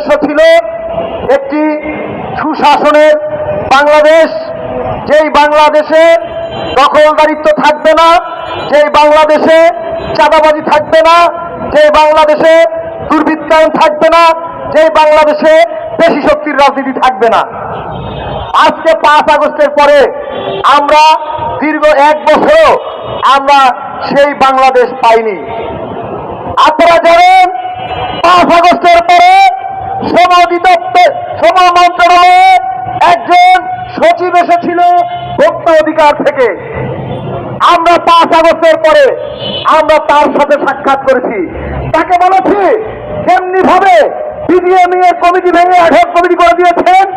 উদ্দেশ্য ছিল একটি সুশাসনের বাংলাদেশ। যেই বাংলাদেশে দখলদারিত্ব থাকবে না, যেই বাংলাদেশে চাঁদাবাজি থাকবে না যে বাংলাদেশে দুর্বৃত্তায়ন থাকবে না যে বাংলাদেশে পেশি শক্তির রাজনীতি থাকবে না। আজকে পাঁচ আগস্টের পরে আমরা দীর্ঘ এক বছর আমরা সেই বাংলাদেশ পাইনি। আপনারা জানেন, পাঁচ আগস্টের অধিদপ্তর শ্রম মন্ত্রণালয়ে একজন সচিব এসেছিল ভোক্তা অধিকার থেকে। আমরা পাঁচ আগস্টের পরে আমরা তার সাথে সাক্ষাৎ করেছি। তাকে বলেছি তেমনি ভাবে বিডিএম এর কমিটি ভেঙে অ্যাডহক কমিটি করে দিয়েছেন।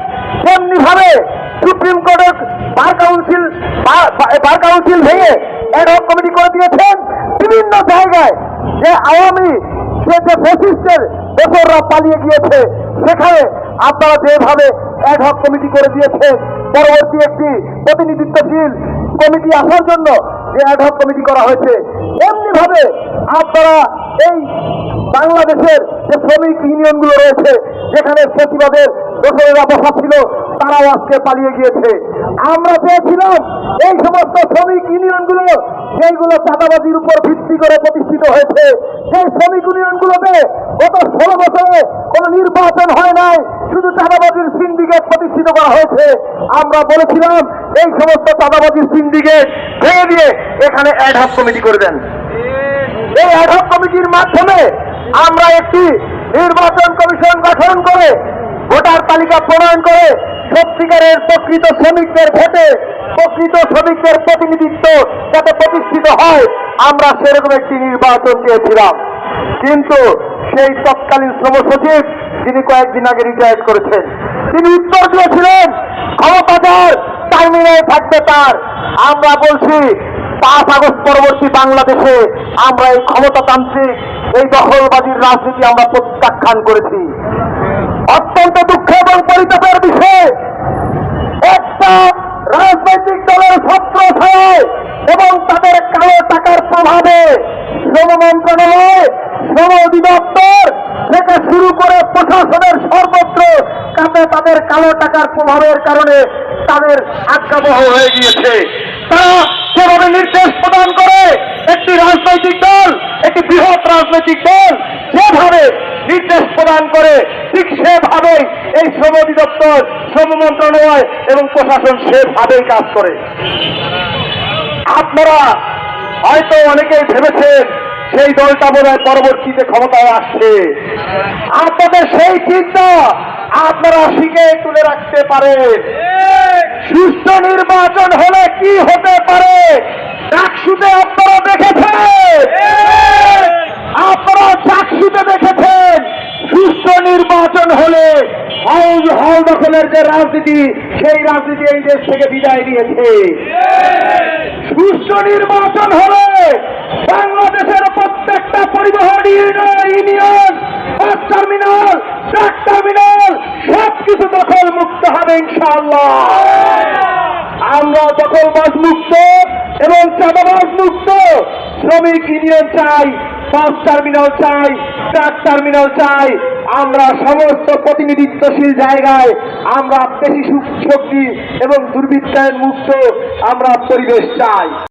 তেমনি ভাবে সুপ্রিম কোর্টের বার কাউন্সিল, বার- কাউন্সিল ভেঙে অ্যাডহক কমিটি করে দিয়েছেন। বিভিন্ন জায়গায় যে আওয়ামী সে যে ফেসিস্টের বেপররা পালিয়ে গিয়েছে সেখানে আপনারা যেভাবে অ্যাডহক কমিটি করে দিয়েছেন পরবর্তী একটি প্রতিনিধিত্বশীল কমিটি আসার জন্য যে অ্যাডহক কমিটি করা হয়েছে এমনি ভাবে আপনারা এই বাংলাদেশের যে শ্রমিক ইউনিয়নগুলো রয়েছে, যেখানে প্রতিবাদের দোসরেরা বসা ছিল, তারাও আজকে পালিয়ে গিয়েছে। আমরা চেয়েছিলাম এই সমস্ত শ্রমিক ইউনিয়নগুলো যেগুলো চাঁদাবাজির উপর ভিত্তি করে প্রতিষ্ঠিত হয়েছে। সেই শ্রমিক ইউনিয়নগুলোতে বছরে কোনো নির্বাচন হয় নাই। শুধু চাঁদাবাজির সিন্ডিকেট প্রতিষ্ঠিত করা হয়েছে। আমরা বলেছিলাম, এই সমস্ত চাঁদাবাজির সিন্ডিকেট ভেঙে দিয়ে এখানে অ্যাডহক কমিটি করে দেন। এই অ্যাডহক কমিটির মাধ্যমে আমরা একটি নির্বাচন কমিশন গঠন করে, ভোটার তালিকা প্রণয়ন করে, সত্যিকারের প্রকৃত শ্রমিকদের ভোটে প্রকৃত শ্রমিকদের প্রতিনিধিত্ব যাতে প্রতিষ্ঠিত হয়, আমরা সেরকম একটি নির্বাচন চেয়েছিলাম। কিন্তু সেই তৎকালীন শ্রম সচিব যিনি কয়েকদিন আগে রিটায়ার করেছেন, তিনি উত্তর দিয়েছিলেন ক্ষমতাধর টার্মিনাল থাকবে তার। আমরা বলছি, পাঁচ আগস্ট পরবর্তী বাংলাদেশে আমরা এই ক্ষমতাতান্ত্রিক, এই দখলবাজির রাজনীতি আমরা প্রত্যাখ্যান করেছি। অত্যন্ত দুঃখ এবং পরিতাপের বিষয় একটা রাজনৈতিক দলের ছত্র এবং তাদের কালো টাকার প্রভাবে শ্রম মন্ত্রণালয় শ্রম অধিদপ্তর থেকে শুরু করে প্রশাসনের সর্বত্র কাছে তাদের কালো টাকার প্রভাবের কারণে তাদের আজ্ঞাবহ হয়ে গিয়েছে। তারা যেভাবে নির্দেশ প্রদান করে, একটি রাজনৈতিক দল, একটি বৃহৎ রাজনৈতিক দল, যেভাবে নির্দেশ প্রদান করে, ঠিক সেভাবেই এই শ্রম অধিদপ্তর শ্রম মন্ত্রণালয় এবং প্রশাসন সেভাবেই কাজ করে। আপনারা হয়তো অনেকেই ভেবেছেন সেই দলটা বোধ হয় পরবর্তীতে ক্ষমতায় আসছে আপনাদের সেই চিন্তা আপনারা শিখে তুলে রাখতে পারে। সুস্থ নির্বাচন হলে কি হতে পারে? চাকসুতে আপনারা দেখেছেন? আপনারা চাকসুতে দেখেছেন? সুস্থ নির্বাচন হলে হল হল দখলের যে রাজনীতি, সেই রাজনীতি এই দেশ থেকে বিদায় নিয়েছে। সুস্থ নির্বাচন হলে এবং চাঁদাবাজ মুক্ত। শ্রমিক ইউনিয়ন চাই, বাস টার্মিনাল চাই, ট্রাক টার্মিনাল চাই। আমরা সমস্ত প্রতিনিধিত্বশীল জায়গায় আমরা পেশি শক্তি এবং দুর্বৃত্তায়ন মুক্ত আমরা পরিবেশ চাই।